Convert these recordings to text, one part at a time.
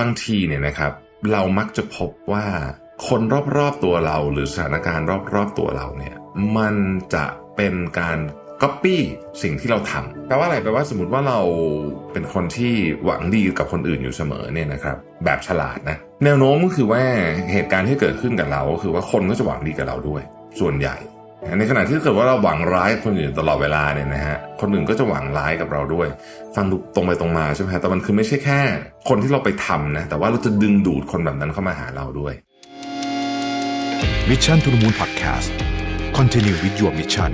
บางทีเนี่ยนะครับ เรามักจะพบว่าคนรอบๆตัวเราหรือสถานการณ์รอบๆตัวเราเนี่ยมันจะเป็นการก๊อปปี้สิ่งที่เราทำแปลว่าอะไรแปลว่าสมมติว่าเราเป็นคนที่หวังดีกับคนอื่นอยู่เสมอเนี่ยนะครับ แบบฉลาดนะ แนวโน้มก็คือว่าเหตุการณ์ที่เกิดขึ้นกับเราก็คือว่าคนก็จะหวังดีกับเราด้วย ส่วนใหญ่ ในขณะที่เกิดว่าเราหวังร้ายคนอื่นตลอดเวลาเนี่ยนะฮะคนอื่นก็จะหวังร้ายกับเราด้วย ฟังดูตรงไปตรงมาใช่ไหมฮะแต่มันคือไม่ใช่แค่ คนที่เราไปทำนะแต่ว่าเราจะดึงดูดคนแบบนั้นเข้ามาหาเราด้วย Mission to the Moon Podcast Continue with your mission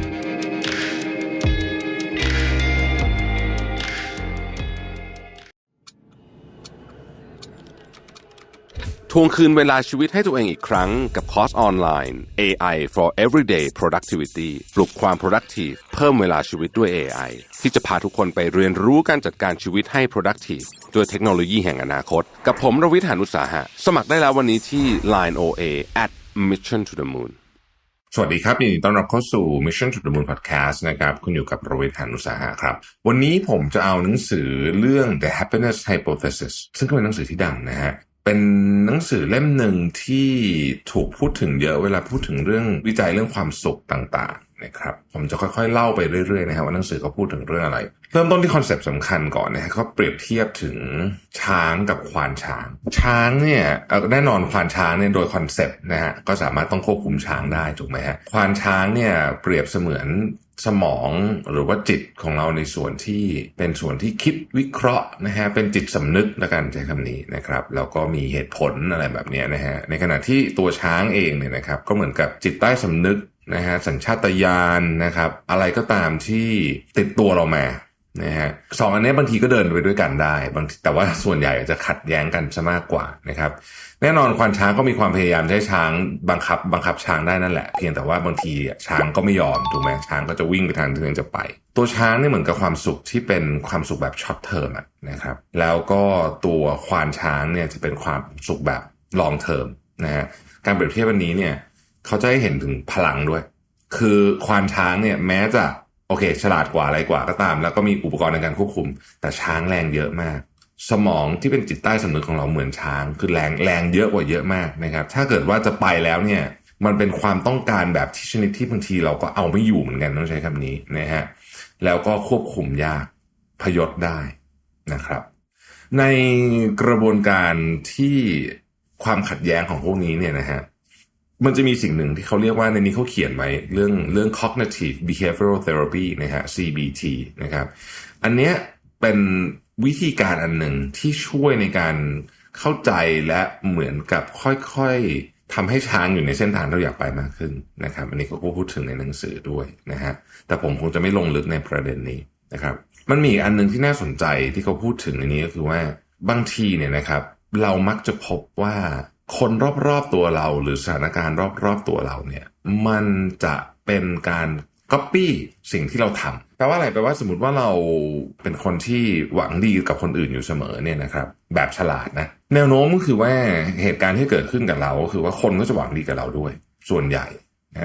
ทวงคืนเวลาชีวิตให้ตัวเองอีกครั้งกับคอร์สออนไลน์ AI for Everyday Productivity ปลุกความ productive เพิ่มเวลาชีวิตด้วย AI ที่จะพาทุกคนไปเรียนรู้การจัดการชีวิตให้ productive ด้วยเทคโนโลยีแห่งอนาคต กับผมรวิทยานุสาหะ สมัครได้แล้ววันนี้ที่ Line OA at Mission to the Moon สวัสดีครับยินดีต้อนรับเข้าสู่ Mission to the Moon Podcast นะครับ คุณอยู่กับรวิทยานุสาหะครับ วันนี้ผมจะเอาหนังสือเรื่อง The Happiness Hypothesis ซึ่งก็เป็นหนังสือที่ดังนะฮะเป็น หนังสือเล่มหนึ่งที่ถูกพูดถึงเยอะเวลาพูดถึงเรื่องวิจัยเรื่องความสุขต่างนะครับผมจะค่อยๆเล่าไปเรื่อยๆนะครับว่าหนังสือเขาพูดถึงเรื่องอะไร เริ่มต้นที่คอนเซปต์สำคัญก่อนนะฮะเขาเปรียบเทียบถึงช้างกับควานช้าง ช้างเนี่ยแน่นอนควานช้างเนี่ยโดยคอนเซปต์นะฮะก็สามารถต้องควบคุมช้างได้ถูกไหมฮะควานช้างเนี่ยเปรียบเสมือนสมองหรือว่าจิตของเราในส่วนที่เป็นส่วนที่คิดวิเคราะห์นะฮะเป็นจิตสำนึกล้วกันใช้คำนี้นะครับแล้วก็มีเหตุผลอะไรแบบนี้นะฮะในขณะที่ตัวช้างเองเนี่ยนะครับก็เหมือนกับจิตใต้สำนึก นะฮะสัญชาตญาณนะครับ อะไรก็ตามที่ติดตัวเรามานะฮะสองอันนี้บางทีก็เดินไปด้วยกันได้บางแต่ว่าส่วนใหญ่จะขัดแย้งกันซะมากกว่านะครับ แน่นอนควานช้างก็มีความพยายามใช้ช้างบังคับ บังคับช้างได้นั่นแหละ เพียงแต่ว่าบางทีช้างก็ไม่ยอมถูกไหมช้างก็จะวิ่งไปทางที่ตัวเองจะไป ตัวช้างนี่เหมือนกับความสุขที่เป็นความสุขแบบช็อตเทอมนะครับแล้วก็ตัวควานช้างเนี่ยจะเป็นความสุขแบบลองเทอมนะฮะการเปรียบเทียบวันนี้เนี่ย เขาจะให้เห็นถึงพลังด้วย คือควานช้างเนี่ยแม้จะโอเค ฉลาดกว่าอะไรกว่าก็ตาม แล้วก็มีอุปกรณ์ในการควบคุม แต่ช้างแรงเยอะมาก สมองที่เป็นจิตใต้สำนึกของเราเหมือนช้าง คือแรงแรงเยอะกว่าเยอะมากนะครับ ถ้าเกิดว่าจะไปแล้วเนี่ยมันเป็นความต้องการแบบที่ชนิดที่บางทีเราก็เอาไม่อยู่เหมือนกันต้องใช้คำนี้นะฮะแล้วก็ควบคุมยากพยศได้นะครับ ในกระบวนการที่ความขัดแย้งของพวกนี้เนี่ยนะฮะ มันจะมีสิ่งหนึ่งที่เขาเรียกว่าในนี้เขาเขียนไว้เรื่องเรื่อง cognitive behavioral therapy นะฮะ CBT นะครับ อันเนี้ยเป็นวิธีการอันหนึ่งที่ช่วยในการเข้าใจและเหมือนกับค่อยๆทำให้ช้างอยู่ในเส้นทางที่เราอยากไปมากขึ้นนะครับ อันนี้เขาก็พูดถึงในหนังสือด้วยนะฮะแต่ผมคงจะไม่ลงลึกในประเด็นนี้นะครับ มันมีอันหนึ่งที่น่าสนใจที่เขาพูดถึงในนี้ก็คือว่าบางทีเนี่ยนะครับ เรามักจะพบว่า คนรอบๆตัวเราหรือสถานการณ์รอบๆตัวเราเนี่ย มันจะเป็นการก๊อปปี้สิ่งที่เราทำแปลว่าอะไรแปลว่าสมมติว่าเราเป็นคนที่หวังดีกับคนอื่นอยู่เสมอเนี่ยนะครับ แบบฉลาดนะ แนวโน้มก็คือว่าเหตุการณ์ที่เกิดขึ้นกับเราก็คือว่าคนก็จะหวังดีกับเราด้วย ส่วนใหญ่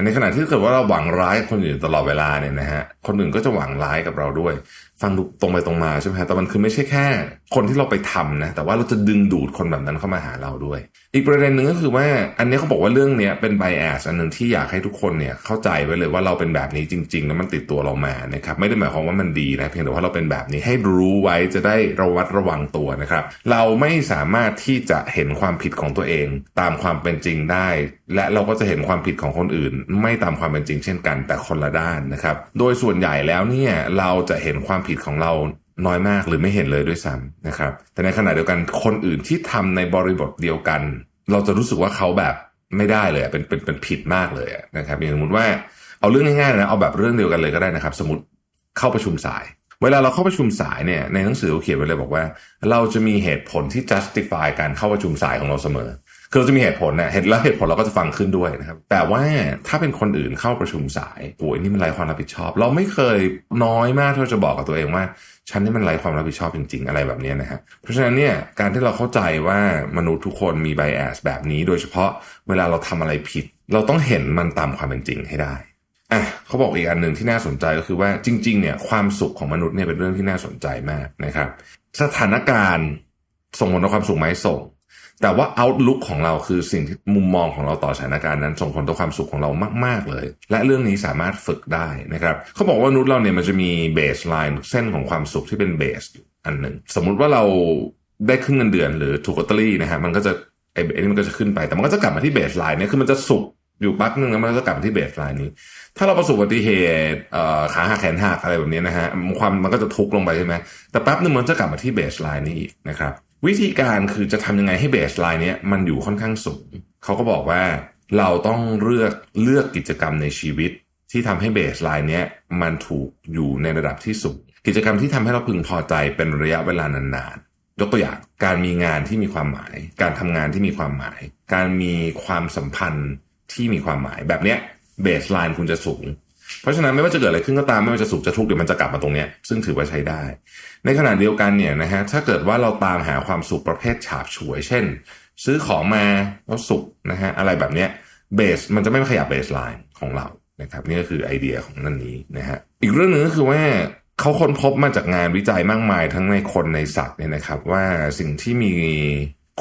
ในขณะที่เกิดว่าเราหวังร้ายกับคนอื่นตลอดเวลาเนี่ยนะฮะคนอื่นก็จะหวังร้ายกับเราด้วย ฟังดูตรงไปตรงมาใช่ไหมฮะแต่มันคือไม่ใช่แค่ คนที่เราไปทำนะแต่ว่าเราจะดึงดูดคนแบบนั้นเข้ามาหาเราด้วย อีกประเด็นหนึ่งก็คือว่า อันนี้เขาบอกว่าเรื่องนี้เป็นไบแอสอันหนึ่งที่อยากให้ทุกคนเนี่ยเข้าใจไว้เลยว่าเราเป็นแบบนี้จริงๆแล้วมันติดตัวเรามานะครับไม่ได้หมายความว่ามันดีนะเพียงแต่ว่าเราเป็นแบบนี้ให้รู้ไว้จะได้ระวัดระวังตัวนะครับ เราไม่สามารถที่จะเห็นความผิดของตัวเอง ตามความเป็นจริงได้ และเราก็จะเห็นความผิดของคนอื่น ไม่ตามความเป็นจริงเช่นกัน แต่คนละด้านนะครับ โดยส่วนใหญ่แล้วเนี่ยเราจะเห็นความผิดของเราน้อยมากหรือไม่เห็นเลยด้วยซ้ำนะครับ แต่ในขณะเดียวกันคนอื่นที่ทำในบริบทเดียวกัน เราจะรู้สึกว่าเขาแบบไม่ได้เลยเป็นเป็นเป็นผิดมากเลยนะครับอย่างสมมติว่าเอาเรื่องง่ายๆนะเอาแบบเรื่องเดียวกันเลยก็ได้นะครับ สมมติเข้าประชุมสาย เวลาเราเข้าประชุมสายเนี่ยในหนังสือเขาเขียนไว้เลยบอกว่า เราจะมีเหตุผลที่ justify การเข้าประชุมสายของเราเสมอ คือเราจะมีเหตุผลนะเหตุแล้วเหตุผลเราก็จะฟังขึ้นด้วยนะครับ แต่ว่าถ้าเป็นคนอื่นเข้าประชุมสายโอ้ยนี่มันไร้ความรับผิดชอบ เราไม่เคยน้อยมากที่จะบอกกับตัวเองว่าฉันนี่มันไร้ความรับผิดชอบจริง ๆ อะไรแบบนี้นะฮะเพราะฉะนั้นเนี่ยการที่เราเข้าใจว่ามนุษย์ทุกคนมีไบแอสแบบนี้ โดยเฉพาะเวลาเราทำอะไรผิด เราต้องเห็นมันตามความเป็นจริงให้ได้อะเขาบอกอีกอันหนึ่งที่น่าสนใจก็คือว่าจริง ๆ เนี่ยความสุขของมนุษย์เนี่ยเป็นเรื่องที่น่าสนใจมากนะครับ สถานการณ์ส่งผลต่อความสุขไหมส่ง แต่ว่า outlook ของเราคือสิ่งที่มุมมองของเราต่อสถานการณ์นั้นส่งผลต่อความสุขของเรามาก ๆ เลย และเรื่องนี้สามารถฝึกได้นะครับเขาบอกว่ามนุษย์เราเนี่ยมันจะมีเบสไลน์เส้นของความสุขที่เป็นเบสอันหนึ่งสมมุติว่าเราได้ครึ่งเงินเดือนหรือถูกลอตเตอรี่นะฮะมันก็จะไอ้นี่มันก็จะขึ้นไป แต่มันก็จะกลับมาที่เบสไลน์เนี่ยคือมันจะสุขอยู่พักหนึ่งแล้วมันก็จะกลับมาที่เบสไลน์นี้ ถ้าเราประสบอุบัติเหตุเอ่อขาหักแขนหักอะไรแบบนี้นะฮะความมันก็จะทุกลงไปใช่ไหมแต่แป๊บหนึ่งมันจะกลับมาที่เบสไลน์นี้อีกนะครับ วิธีการคือจะทำยังไงให้เบสไลน์เนี้ยมันอยู่ค่อนข้างสูงเขาก็บอกว่าเราต้องเลือกเลือกกิจกรรมในชีวิต ที่ทำให้เบสไลน์เนี้ยมันถูกอยู่ในระดับที่สูงกิจกรรมที่ทำให้เราพึงพอใจเป็นระยะเวลานานๆยกตัวอย่างการมีงานที่มีความหมาย การทำงานที่มีความหมาย การมีความสัมพันธ์ที่มีความหมายแบบเนี้ยเบสไลน์คุณจะสูง เพราะฉะนั้นไม่ว่าจะเกิดอะไรขึ้นก็ตามไม่ว่าจะสุขจะทุกข์เดี๋ยวมันจะกลับมาตรงเนี้ยซึ่งถือว่าใช้ได้ ในขณะเดียวกันเนี่ยนะฮะถ้าเกิดว่าเราตามหาความสุขประเภทฉาบฉวย เช่น ซื้อของมาแล้วสุขนะฮะอะไรแบบเนี้ยเบสมันจะไม่ขยับเบสไลน์ของเรานะครับนี่ก็คือไอเดียของนั่นนี้นะฮะอีกเรื่องหนึ่งก็คือว่าเขาค้นพบมาจากงานวิจัยมากมายทั้งในคนในสัตว์เนี่ยนะครับ ว่าสิ่งที่มี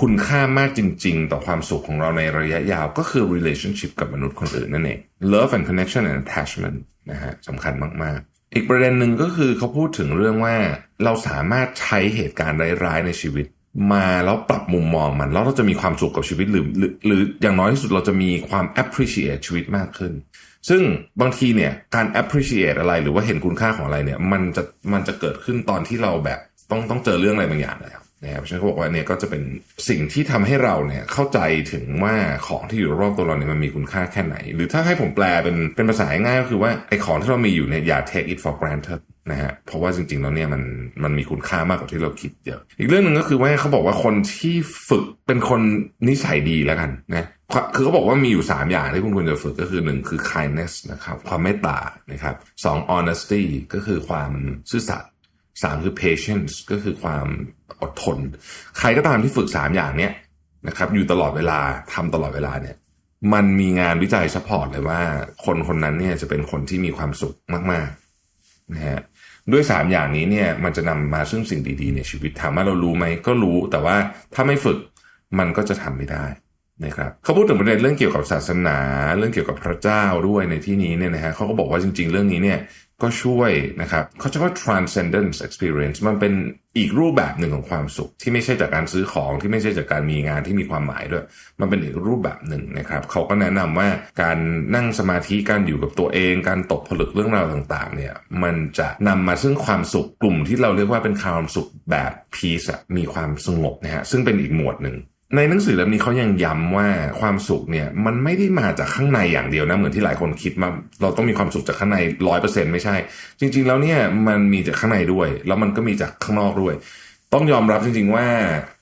คุณค่ามากจริง ๆ ต่อความสุขของเราในระยะยาวก็คือ relationship กับมนุษย์คนอื่นนั่นเอง love and connection and attachment นะฮะสำคัญมาก ๆ อีกประเด็นหนึ่งก็คือเขาพูดถึงเรื่องว่าเราสามารถใช้เหตุการณ์ร้ายๆในชีวิต มาแล้วปรับมุมมองมัน แล้วเราจะมีความสุขกับชีวิตหรือหรือออย่างน้อยที่สุดเราจะมีความ appreciate ชีวิตมากขึ้น ซึ่งบางทีเนี่ยการ appreciate อะไรหรือว่าเห็นคุณค่าของอะไรเนี่ยมันจะมันจะเกิดขึ้นตอนที่เราแบบต้องต้องเจอเรื่องอะไรบางอย่างแล้ว นะครับฉันก็บอกว่าเนี่ยก็จะเป็นสิ่งที่ทำให้เราเนี่ยเข้าใจถึงว่าของที่อยู่รอบตัวเราเนี่ยมันมีคุณค่าแค่ไหน หรือถ้าให้ผมแปลเป็นเป็นภาษาง่ายก็คือว่าไอ้ของที่เรามีอยู่เนี่ยอย่า take it for granted นะฮะเพราะว่าจริงๆแล้วเนี่ยมันมันมีคุณค่ามากกว่าที่เราคิดเยอะอีกเรื่องหนึ่งก็คือว่าเขาบอกว่าคนที่ฝึกเป็นคนนิสัยดีแล้วกันนะคือเขาบอกว่ามีอยู่ 3 อย่างที่คุณควรจะฝึกก็คือ1คือ kindness นะครับความเมตตานะครับสอง honesty ก็คือความซื่อสัตย์ สามคือ patience ก็คือความอดทน ใครก็ตามที่ฝึกสามอย่างเนี้ยนะครับอยู่ตลอดเวลาทำตลอดเวลาเนี่ย มันมีงานวิจัยซัพพอร์ตเลยว่า คนคนนั้นเนี่ยจะเป็นคนที่มีความสุขมากๆนะฮะด้วยสามอย่างนี้เนี่ยมันจะนำมาซึ่งสิ่งดีๆในชีวิตถามว่าเรารู้ไหมก็รู้ แต่ว่าถ้าไม่ฝึกมันก็จะทำไม่ได้ นะครับเขาพูดถึงประเด็นเรื่องเกี่ยวกับศาสนา เรื่องเกี่ยวกับพระเจ้าด้วยในที่นี้เนี่ยนะฮะเขาก็บอกว่าจริง ๆ เรื่องนี้เนี่ยก็ช่วยนะครับเขาจะว่า transcendence experience มันเป็นอีกรูปแบบหนึ่งของความสุข ที่ไม่ใช่จากการซื้อของที่ไม่ใช่จากการมีงานที่มีความหมายด้วย มันเป็นอีกรูปแบบหนึ่งนะครับเขาก็แนะนำว่าการนั่งสมาธิการอยู่กับตัวเอง การตกผลึกเรื่องราวต่างๆเนี่ยมันจะนำมาซึ่งความสุขกลุ่มที่เราเรียกว่าเป็นความสุขแบบ peace มีความสงบนะฮะซึ่งเป็นอีกหมวดหนึ่ง ในหนังสือเล่มนี้เขายังย้ำว่าความสุขเนี่ย มันไม่ได้มาจากข้างในอย่างเดียวนะ เหมือนที่หลายคนคิดมาเราต้องมีความสุขจากข้างในร้อยเปอร์เซ็นไม่ใช่ จริง ๆ แล้วเนี่ยมันมีจากข้างในด้วย แล้วมันก็มีจากข้างนอกด้วย ต้องยอมรับจริง ๆ ว่า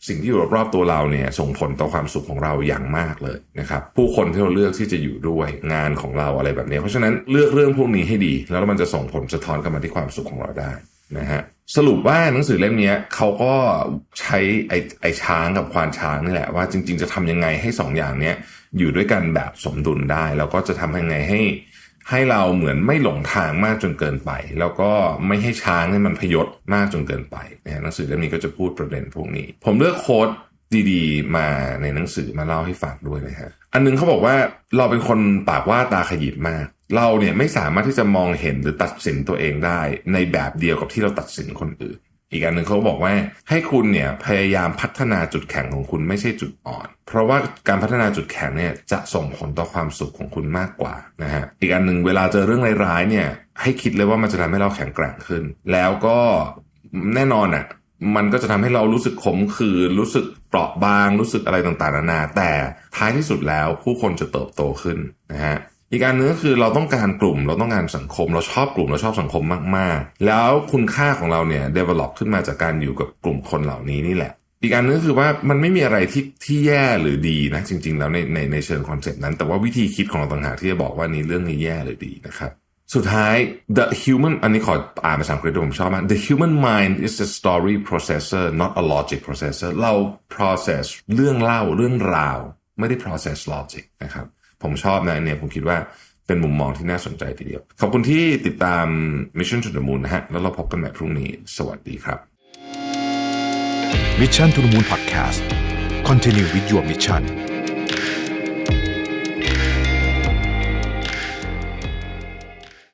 สิ่งที่อยู่รอบๆตัวเราเนี่ย ส่งผลต่อความสุขของเราอย่างมากเลยนะครับ ผู้คนที่เราเลือกที่จะอยู่ด้วยงานของเราอะไรแบบนี้ เพราะฉะนั้นเลือกเรื่องพวกนี้ให้ดี แล้วมันจะส่งผลสะท้อนกลับมาที่ความสุขของเราได้ นะฮะสรุปว่าหนังสือเล่มนี้เขาก็ใช้ไอ้ไอช้างกับควานช้างนี่แหละว่าจริง ๆ จะทำยังไงให้สองอย่างนี้อยู่ด้วยกันแบบสมดุลได้ แล้วก็จะทำยังไงให้ให้เราเหมือนไม่หลงทางมากจนเกินไป แล้วก็ไม่ให้ช้างให้มันพยศมากจนเกินไปนะหนังสือเล่มนี้ก็จะพูดประเด็นพวกนี้ ผมเลือกโค้ดดีๆ มาในหนังสือมาเล่าให้ฟังด้วยนะฮะ อันนึงเขาบอกว่าเราเป็นคนปากว่าตาขยิบมาก เราเนี่ยไม่สามารถที่จะมองเห็นหรือตัดสินตัวเองได้ ในแบบเดียวกับที่เราตัดสินคนอื่น อีกอันหนึ่งเขาบอกว่า ให้คุณเนี่ยพยายามพัฒนาจุดแข็งของคุณไม่ใช่จุดอ่อน เพราะว่าการพัฒนาจุดแข็งเนี่ยจะส่งผลต่อความสุขของคุณมากกว่านะฮะอีกอันหนึ่งเวลาเจอเรื่องร้ายๆเนี่ยให้คิดเลยว่ามันจะทำให้เราแข็งแกร่งขึ้น แล้วก็แน่นอนอะ มันก็จะทำให้เรารู้สึกขมขื่นรู้สึกเปราะบาง รู้สึกอะไรต่างๆนานา แต่ท้ายที่สุดแล้วผู้คนจะเติบโตขึ้นนะฮะอีกอันนึงก็คือเราต้องการกลุ่ม เราต้องการสังคม เราชอบกลุ่มเราชอบสังคมมากๆ แล้วคุณค่าของเราเนี่ย develop ขึ้นมาจากการอยู่กับกลุ่มคนเหล่านี้นี่แหละ อีกอันนึงก็คือว่ามันไม่มีอะไรที่ที่แย่หรือดีนะ จริง ๆ แล้วในในในเชิงคอนเซปต์นั้น แต่ว่าวิธีคิดของเราต่างหากที่จะบอกว่านี้เรื่องนี้แย่หรือดีนะครับ สุดท้าย the human อันนี้ขออ่านภาษาอังกฤษผมชอบมาก the human mind is a story processor not a logic processor เรา process เรื่องเล่าเรื่องราว ไม่ได้ process logic นะครับ ผมชอบนะเนี่ยผมคิดว่าเป็นมุมมองที่น่าสนใจทีเดียว ขอบคุณที่ติดตาม Mission to the Moon นะฮะ แล้วเราพบกันใหม่พรุ่งนี้ สวัสดีครับ Mission to the Moon Podcast Continue with your mission